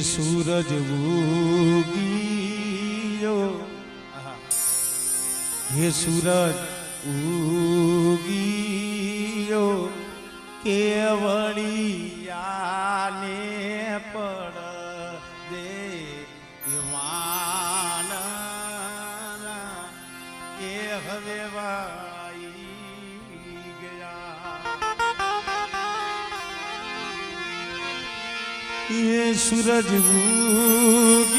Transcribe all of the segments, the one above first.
સૂરજ ઉગીયો. હે સૂરજ ઉગીયો. કેવળિયાને ये सूरज उगियो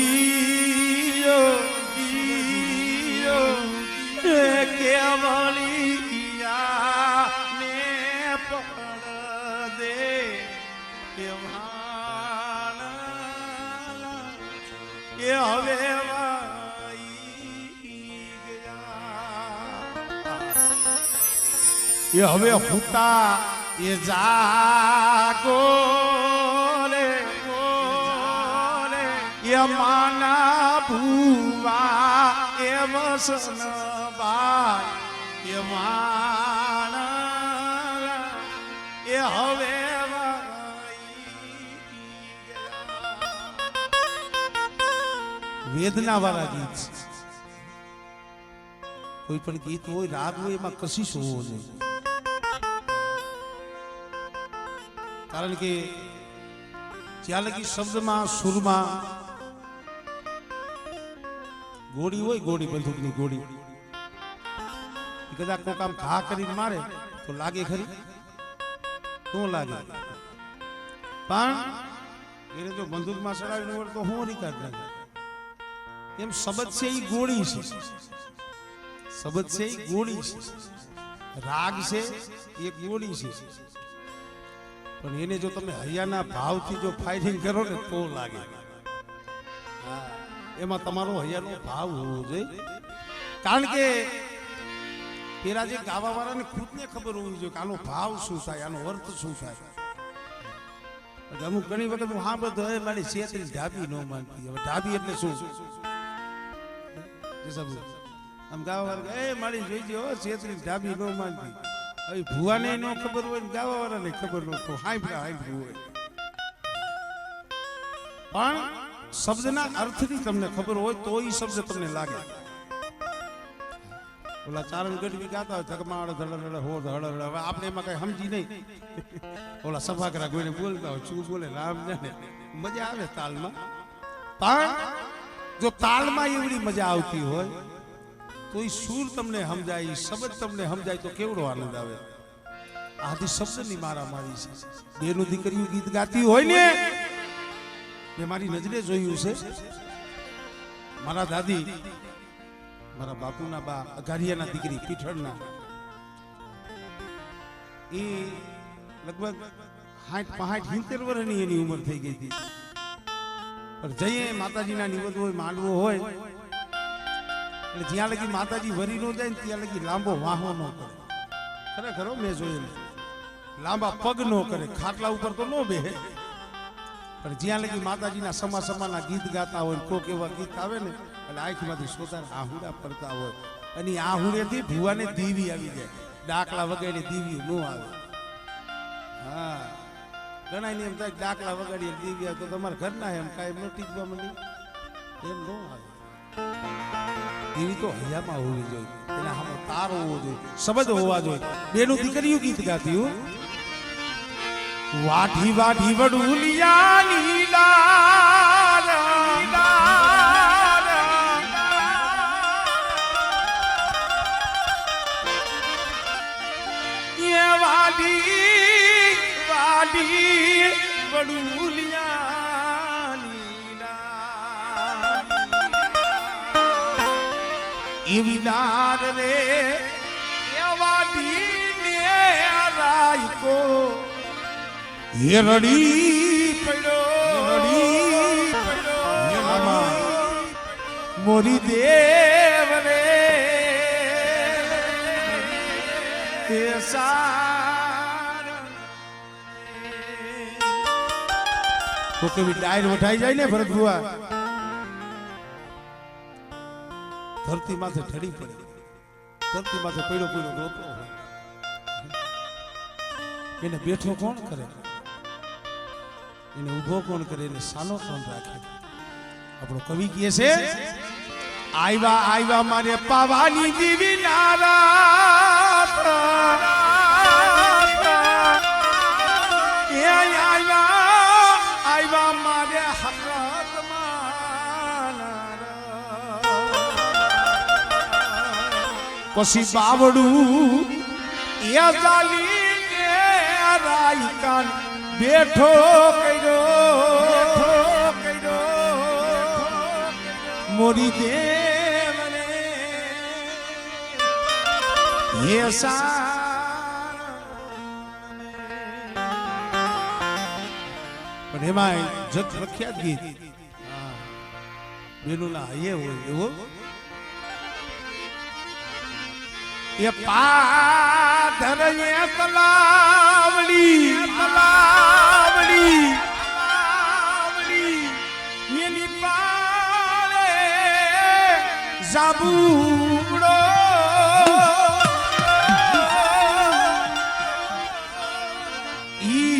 गियो એ કેવળિયા ને પકડ દે કે વાના એ હવે વાઈ ગયા એ હવે હુતા એ જાગો ગોરે એ માના ભૂવા એ વસન બાઈ એ એ હવે વેદના વાળા ગીત. કોઈ પણ ગીત હોય, રાગ હોય, એમાં કશી હોવો જોઈએ કારણ કે જ્યાં લગી શબ્દમાં, સુરમાં ગોળી હોય ગોળી બંદૂકની ગોળી. કદાચ કોક આમ ઘા કરીને મારે તો લાગે ખરી? શું લાગે. પણ એને જો બંદૂકમાં ચડાવીને હોય તો હું નિકાલ લાગે એમ શબ્દ છે એ ગોળી છે. શબ્દ છે એ ગોળી છે. રાગ છે એ ગોળી છે. પણ એને જો તમે હૈયાના ભાવથી જો ફાઇટિંગ કરો ને તો લાગે. હા, એમાં તમારો હૈયાનો ભાવ હોવો જોઈએ. કારણ કે પેલા જે ગાવા વાળાને ખુદને ખબર હોવી જોઈએ કે આનો ભાવ શું થાય, આનો અર્થ શું થાય. અમુક ઘણી વખત હું, હા, બધો એ મારી છેતરી ઢાબી ન માનતી. હવે ઢાબી એટલે શું? આમ ગાવા વાળા એ મારી જોઈ જો છેતરી ઢાબી ન માનતી. હવે ભુવાને ન ખબર હોય ને ગાવા વાળાને ખબર ન તો હાંભળા હાંભળું હોય. પણ શબ્દના અર્થની તમને ખબર હોય તો એ શબ્દ તમને લાગે. ઓલા ચારણ ગઢવી ગાતા હોય ધગમાડ ધડ હો ધડ હવે આપણે એમાં કઈ સમજી નહીં. ઓલા સભાગરા કોઈને બોલતા હોય, શું બોલે, રામ જાણે. મજા આવે તાલમાં. પણ જો તાલમાં એવડી મજા આવતી હોય તો એ સૂર તમને સમજાય એ શબ્દ તમને સમજાય, તો કેવડો આનંદ આવે. આથી શબ્દની મારા મારી છે. બેનું દીકરીઓ ગીત ગાતી હોય ને મેં મારી નજરે જોયું છે. મારા દાદી, મારા બાપુના બા, અઘારિયાના દીકરી, પીઠળના, એ લગભગ સાઠ પાંઠ સિત્તેર વર્ષની એની ઉંમર થઈ ગઈ હતી. પણ જઈએ માતાજીના નિવેદ હોય માંડવો હોય, એટલે જ્યાં લગી માતાજી વરી નો જાય ને ત્યાં લગી લાંબો વાહો ન કરે. ખરેખર મેં જોયેલું. લાંબા પગ નો કરે, ખાટલા ઉપર તો ન બેહે. પણ જ્યાં લગી માતાજીના સમા સમાના ગીત ગાતા હોય, કોક એવા ગીત આવે ને, એટલે આંખમાંથી સોતા આહુડા પડતા હોય. અને આહુડેથી ભુવાને દીવી આવી જાય. ડાકલા વગાડી દીવી ન આવે. હા. ઘણા એમ થાય ડાકલા વગાડીએ દીવી આવે તો તમારા ઘરના એમ કાંઈ ન ટીકવા માંડી એમ ન આવે. દીવી તો હૈયામાં હોવી જોઈએ. એના સામે તાર હોવો જોઈએ. શબ્દ હોવા જોઈએ. બેનું દીકરીયું ગીત ગાતી હો. વાઢી વાઢી વડુલિયા લીલા વાડી વાડી વડુલિયા એવી નાર રે એવા ડીને રાયકો એ રડી રડી પડ્યો મોરી દેવ રે એ સાર તો કેવી ડાયર વઠાઈ જાય ને ભરત ભુવા ધરતી માથે ઠડી પડે. ધરતી માથે પડ્યો પડ્યો રોતો એને બેઠો કોણ કરે? એને ઊભો કોણ કરે એને સાનો કોણ રાખે? આપણો કવિ કહે છે, આયવા આવ્યા મારે પાવાની દીવી નારા આયવા મારે હકરત પછી બાવડું એ જાલી રાઈ કાન બેઠો કર્યો મોરી દે મને હે પણ એમાં જગ પ્રખ્યાત ગીત. બેનુલા હૈયે હોય એવો. એ પાધર એ તલાવડી તલાવડી. એની પાળે જાબુડો. ઈ